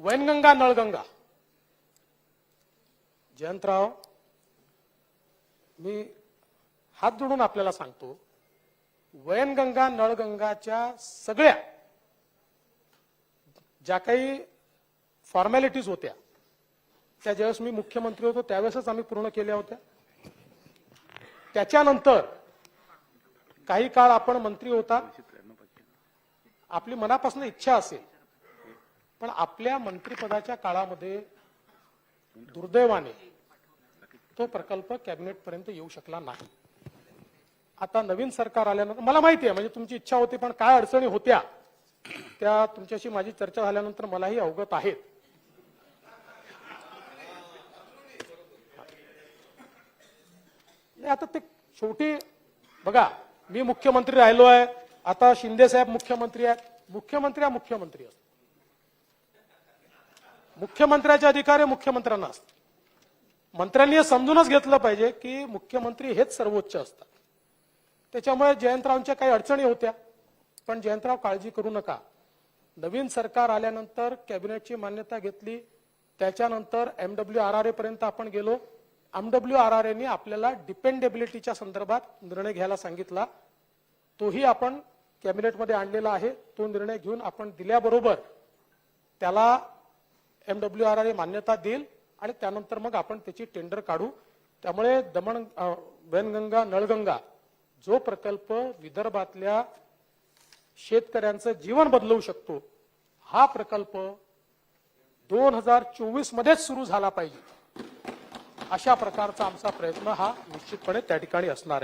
वैनगंगा नळगंगा जयंतराव मी हात जोडून आपल्याला सांगतो वैनगंगा नळगंगाच्या सगळ्या ज्या काही फॉर्मॅलिटीज होत्या त्या ज्यावेळेस मी मुख्यमंत्री होतो त्यावेळेसच आम्ही पूर्ण केल्या होत्या. त्याच्यानंतर काही काळ आपण मंत्री होता. आपली मनापासून इच्छा असेल पण आपल्या मंत्रिपदाच्या काळामध्ये दुर्दैवाने तो प्रकल्प कॅबिनेट पर्यंत येऊ शकला नाही. आता नवीन सरकार आल्यानंतर मला माहिती आहे म्हणजे तुमची इच्छा होती पण काय अडचणी होत्या त्या तुमच्याशी माझी चर्चा झाल्यानंतर मलाही अवगत आहेत. नाही, आता ते शेवटी बघा मी मुख्यमंत्री राहिलो आहे आता शिंदे साहेब मुख्यमंत्री आहेत मुख्यमंत्री हा मुख्यमंत्री असतो. मुख्यमंत्र्याचे अधिकार हे मुख्यमंत्र्यांना असतात. मंत्र्यांनी हे समजूनच घेतलं पाहिजे की मुख्यमंत्री हेच सर्वोच्च असतात. त्याच्यामुळे जयंतरावांच्या काही अडचणी होत्या पण जयंतराव काळजी करू नका. नवीन सरकार आल्यानंतर कॅबिनेटची मान्यता घेतली त्याच्यानंतर एमडब्ल्यू आर आर ए पर्यंत आपण गेलो. एमडब्ल्यू आर आर एने आपल्याला डिपेंडेबिलिटीच्या संदर्भात निर्णय घ्यायला सांगितला. तोही आपण कॅबिनेटमध्ये आणलेला आहे. तो निर्णय घेऊन आपण दिल्याबरोबर त्याला एमडब्ल्यू आर आर ए मान्यता देईल आणि त्यानंतर मग आपण त्याची टेंडर काढू. त्यामुळे दमण वैनगंगा नळगंगा जो प्रकल्प विदर्भातल्या शेतकऱ्यांचं जीवन बदलवू शकतो हा प्रकल्प दोन हजार चोवीस मध्येच सुरू झाला पाहिजे. अशा प्रकारचा आमचा प्रयत्न हा निश्चितपणे त्या ठिकाणी असणार आहे.